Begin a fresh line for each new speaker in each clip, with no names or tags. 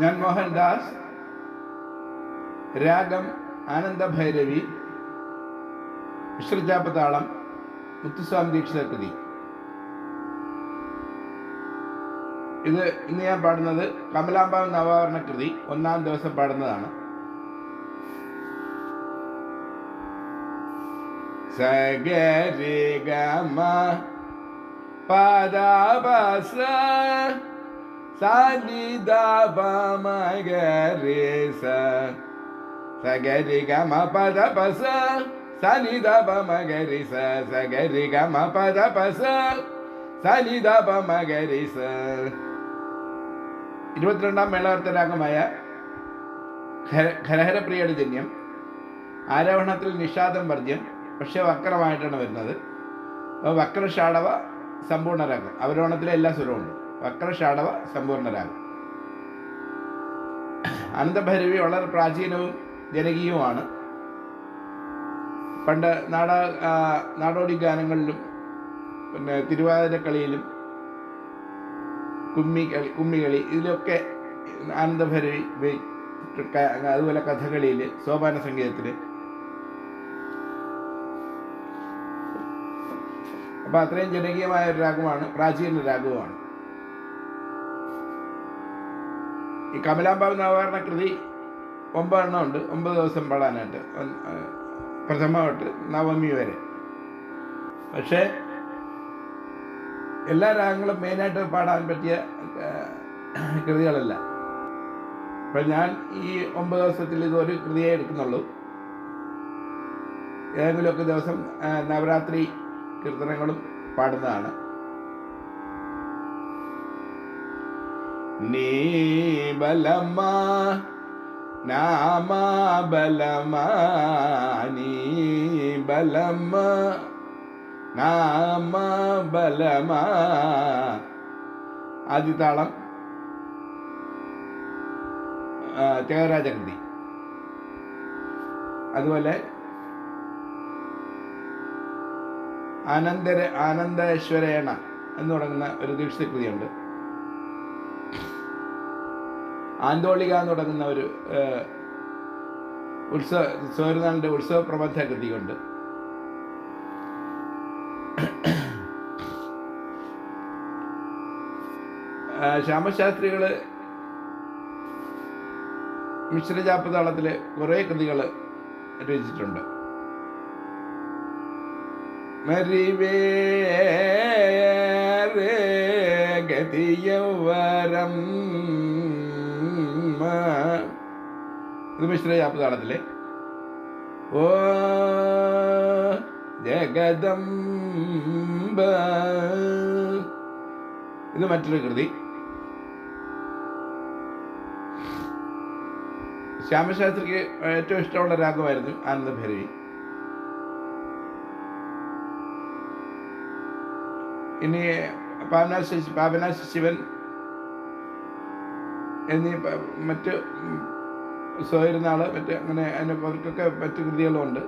ഞാൻ മോഹൻദാസ്. രാഗം ആനന്ദഭൈരവി. മിശ്രജാപതാളം മുത്തുസ്വാമി ദീക്ഷിത കൃതി ഇത് ഇന്ന് ഞാൻ പാടുന്നത് കമലാംബ നവാവരണ കൃതി ഒന്നാം ദിവസം പാടുന്നതാണ്. സഗരി ഗമ പദാപസ സനിദാപമഗരി സ സഗരി ഗമ പദപസ സനിദാപമഗരി സ സഗരി ഗമ പദപസ സനിദാപമഗരി സ ഇരുപത്തിരണ്ടാം മേളവർത്തരാഗമായ ഖരഹരപ്രിയയുടെ ജന്യം ആരോഹണത്തിൽ നിഷാദം വർജ്യം പക്ഷെ വക്രമായിട്ടാണ് വരുന്നത്. അപ്പോൾ വക്രഷാടവ സമ്പൂർണരാഗം അവരോഹണത്തിലെ എല്ലാ സ്വരമുണ്ട് വക്രഷാടവ സമ്പൂർണരാകും ആനന്ദഭൈരവി വളരെ പ്രാചീനവും ജനകീയവുമാണ്. പണ്ട് നാട നാടോടി ഗാനങ്ങളിലും പിന്നെ തിരുവാതിരക്കളിയിലും കുമ്മി കളി കുമ്മികളി ഇതിലൊക്കെ ആനന്ദഭൈരവി അതുപോലെ കഥകളിയിൽ സോപാന സംഗീതത്തിൽ അപ്പം അത്രയും ജനകീയമായ ഒരു രാഗമാണ് പ്രാചീന രാഗവുമാണ്. ഈ കമലാംബാവ് നവകരണ കൃതി ഒമ്പതെണ്ണം ഉണ്ട്. ഒമ്പത് ദിവസം പാടാനായിട്ട്. പ്രഥമ തൊട്ട് നവമി വരെ. പക്ഷേ എല്ലാ രാഗങ്ങളും മെയിനായിട്ട് പാടാൻ പറ്റിയ കൃതികളല്ല. അപ്പം ഞാൻ ഈ ഒമ്പത് ദിവസത്തിൽ ഇതൊരു കൃതിയെ എടുക്കുന്നുള്ളൂ. ഏതെങ്കിലുമൊക്കെ ദിവസം നവരാത്രി കീർത്തനങ്ങളും പാടുന്നതാണ്. നീ ബലമ നാമ ബലമ നീ ബലമ നാമ ബലമ. ആദ്യതാളം ആ, ത്യാഗരാജകൃതി അതുപോലെ ആനന്ദര ആനന്ദേശ്വരേണ എന്ന് തുടങ്ങുന്ന ഒരു ദീക്ഷിത ആന്തോളിക എന്ന് തുടങ്ങുന്ന ഒരു ഉത്സവ സൂര്യനാളിന്റെ ഉത്സവ പ്രബന്ധ കൃതിയുണ്ട് ശ്യാമശാസ്ത്രികൾ മിശ്രജാപ്പതാളത്തിൽ കുറേ കൃതികൾ രചിച്ചിട്ടുണ്ട്. മരിവേറെ ഗതിയവരം മിശ്രജാപ്പതാളത്തിലെ ഓ ജഗദംബ. ഇത് മറ്റൊരു കൃതി. ശ്യാമശാസ്ത്രിക്ക് ഏറ്റവും ഇഷ്ടമുള്ള രാഗമായിരുന്നു ആനന്ദഭൈരവി ഇനി പാവനാശ പാപനാശ ശിവൻ എന്നീ മറ്റ് ഉം, സ്വയരുന്നാൾ മറ്റ് അങ്ങനെ അതിന് അവർക്കൊക്കെ മറ്റ് കൃതികളുമുണ്ട്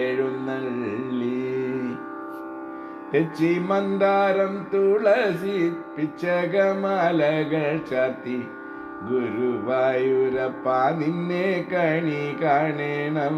ആറാട്ടിനാനകളെഴുന്നള്ളി തെച്ചി മന്ദാരം തുളസി പിച്ചകമാലകൾ ചാത്തി ഗുരുവായൂരപ്പ നിന്നെ കണി കാണണം.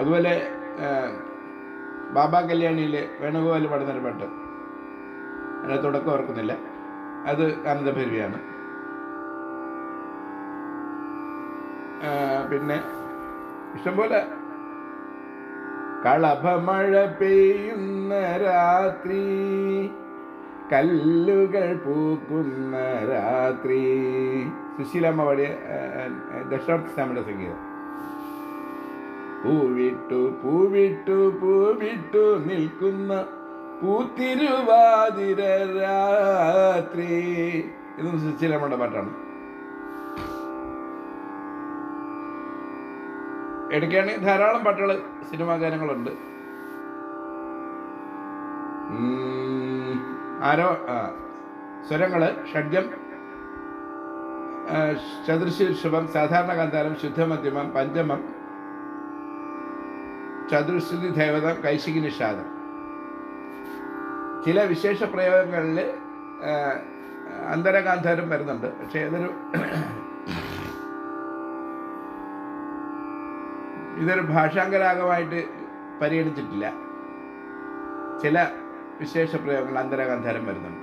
അതുപോലെ ബാബാ കല്യാണിയിലെ വേണുഗോപാൽ പാടുന്നൊരു പാട്ട് അതിന്റെ തുടക്കം ഓർക്കുന്നില്ല. അത് ആനന്ദഭൈരവിയാണ് പിന്നെ ഇഷ്ടംപോലെ കളഭമഴ പെയ്യുന്ന രാത്രി കല്ലുകൾ പൂക്കുന്ന രാത്രി. സുശീലമ്മ പാടിയ ദക്ഷാർത്ഥ സ്വാമിയുടെ സംഗീതം. പൂവിട്ടു പൂവിട്ടു പൂവിട്ടു നിൽക്കുന്ന പൂത്തിരുവാതിര രാത്രി ഇതും സുശീലമ്മയുടെ പാട്ടാണ്. എടുക്കുകയാണെങ്കിൽ ധാരാളം പാട്ടുകൾ സിനിമാ ഗാനങ്ങളുണ്ട്. ആരോ സ്വരങ്ങൾ ഷഡ്ജം ചതുർശീർഷഭം സാധാരണ കാന്താരം ശുദ്ധമധ്യമം പഞ്ചമം ചതുർശ്രുതി ദേവത കൈശികി നിഷാദം ചില വിശേഷ പ്രയോഗങ്ങളിൽ അന്തരഗാന്ധാരം വരുന്നുണ്ട്. പക്ഷേ ഇതൊരു ഇതൊരു ഭാഷാങ്കരാഗമായിട്ട് പരിഗണിച്ചിട്ടില്ല. ചില വിശേഷ പ്രയോഗങ്ങൾ അന്തരഗാന്ധാരം വരുന്നുണ്ട്.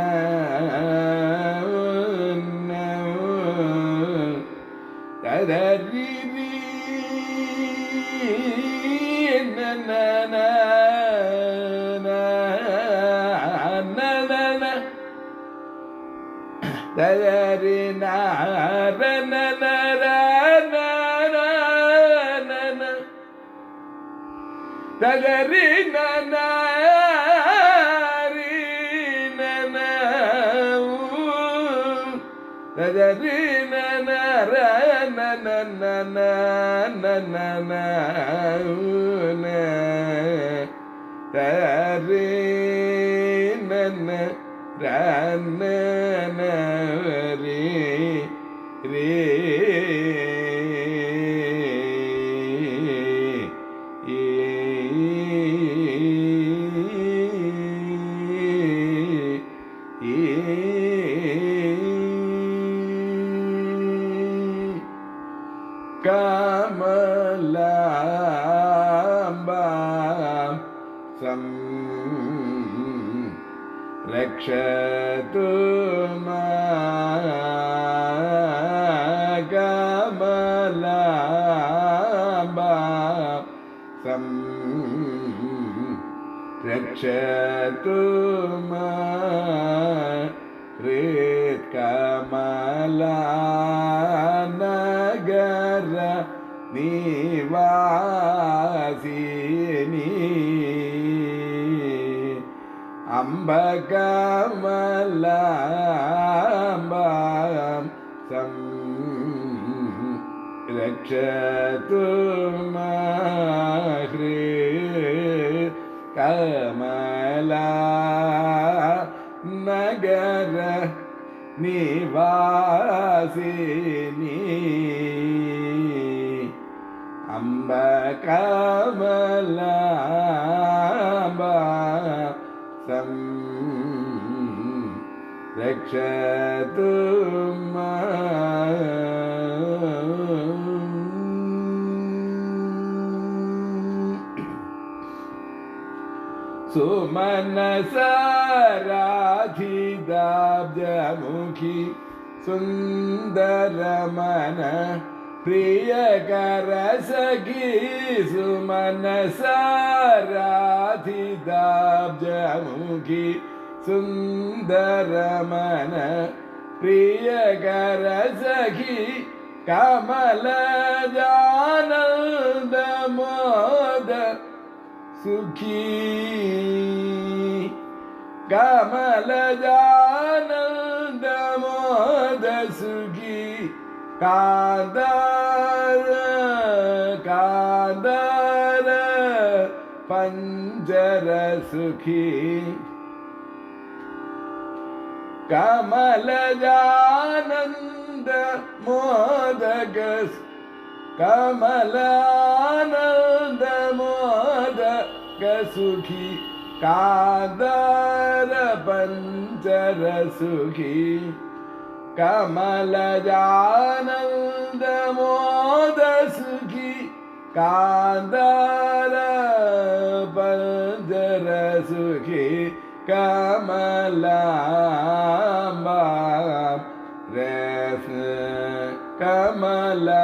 ததறி நனரி ததறி நனர நன தரி நன ரன்னரி ரே कमलाम्बां रक्षतु मा रेत्कमलानगर निवा അംബകമലാംബം സം രക്ഷതു മഹൃ കമല നഗര നിവാസിനി അംബ കമലാംബ रक्षतु सुमन सराखि सुन्दरमन प्रिय कर सखी सुमन सारी दब जमुखी सुंदर रमन प्रिय कर सखी कमल जान कमलजानन्दमोद सुखी कमल जान कमलजानन्दमोद सुखी കമലജാനന്ദമോദ സുഖി പഞ്ചരസുഖി. കമലജാനന്ദ മോദക കമലാനന്ദ മോദക സുഖി കാദര പഞ്ചര कमल जानंद मोदस की कादर पञ्जरसुखि कमलाम्बा रस कमलाम्बा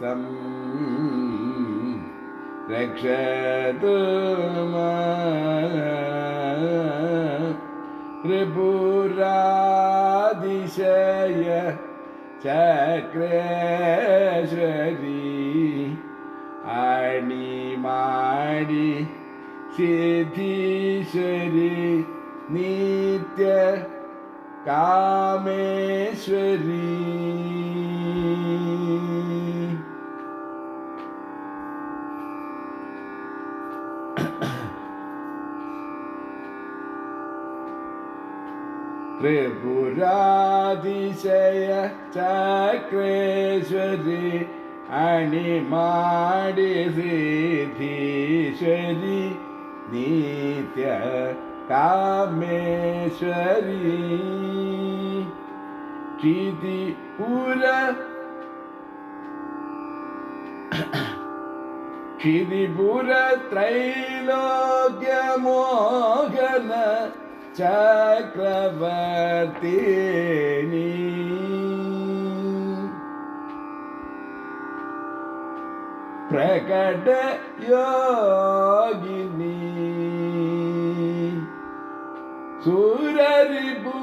सम रक्षतु मा त्रिभु அதிசய சக்ரேஸ்வரி அணி மாடி சிதீஸ்வரி நித்ய காமேஸ்வரி ರುದ್ರಾದಿಶಯ ಚಕ್ರೇಶ್ವರಿ ಅಣಿ ಮಾಡಿಸಿಧೀಶ್ವರಿ ನಿತ್ಯ Kameshwari ಕ್ಷಿತಿಪುರ ಕ್ಷಿತಿಪುರ ತ್ರೈಲೋಕ್ಯ ಮೋಗನ Chakravartini. Prakata Yogini. Suraribu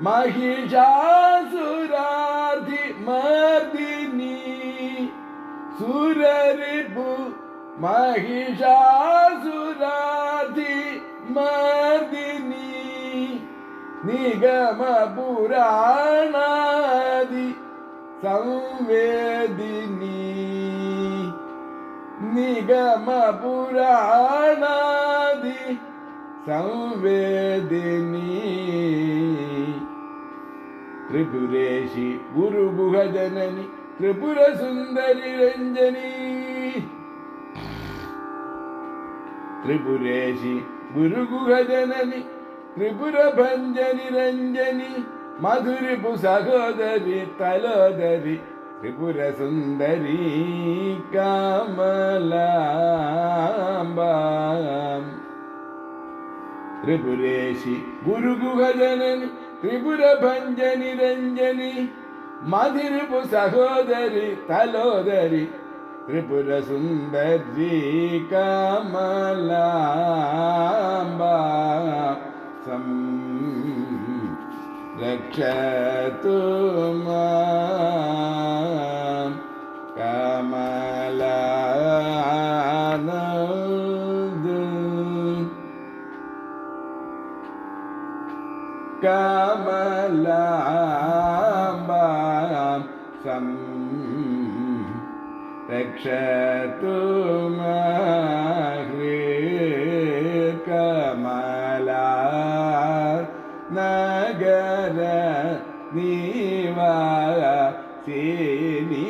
Mahijasuradhi Madini. Suraribu Mahijasuradhi Madini. నిగమ పురాణాది సంవేదిని నిగమ పురాణాది సంవేదిని త్రిపురేషి Guruguha జనని త్రిపుర సుందరి రంజని త్రిపురేషి గురుగుహ జనని త్రిపుర భంజని రంజని మధురిపు సహోదరి తలోదరి త్రిపుర సుందరి కామలాంబ త్రిపురేషి గురుగుహజనని త్రిపుర భంజని రంజని మధురిపు సహోదరి తలోదరి త్రిపుర సుందరి కమలాంబ സം രക്ഷതു മാം. കമലാനന്ദ. കമലാംബാം സം രക്ഷതു കമല நீவாசீனி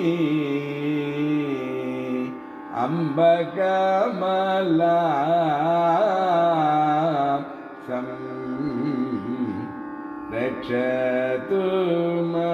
அம்பகமலா சம் ரட்சது மா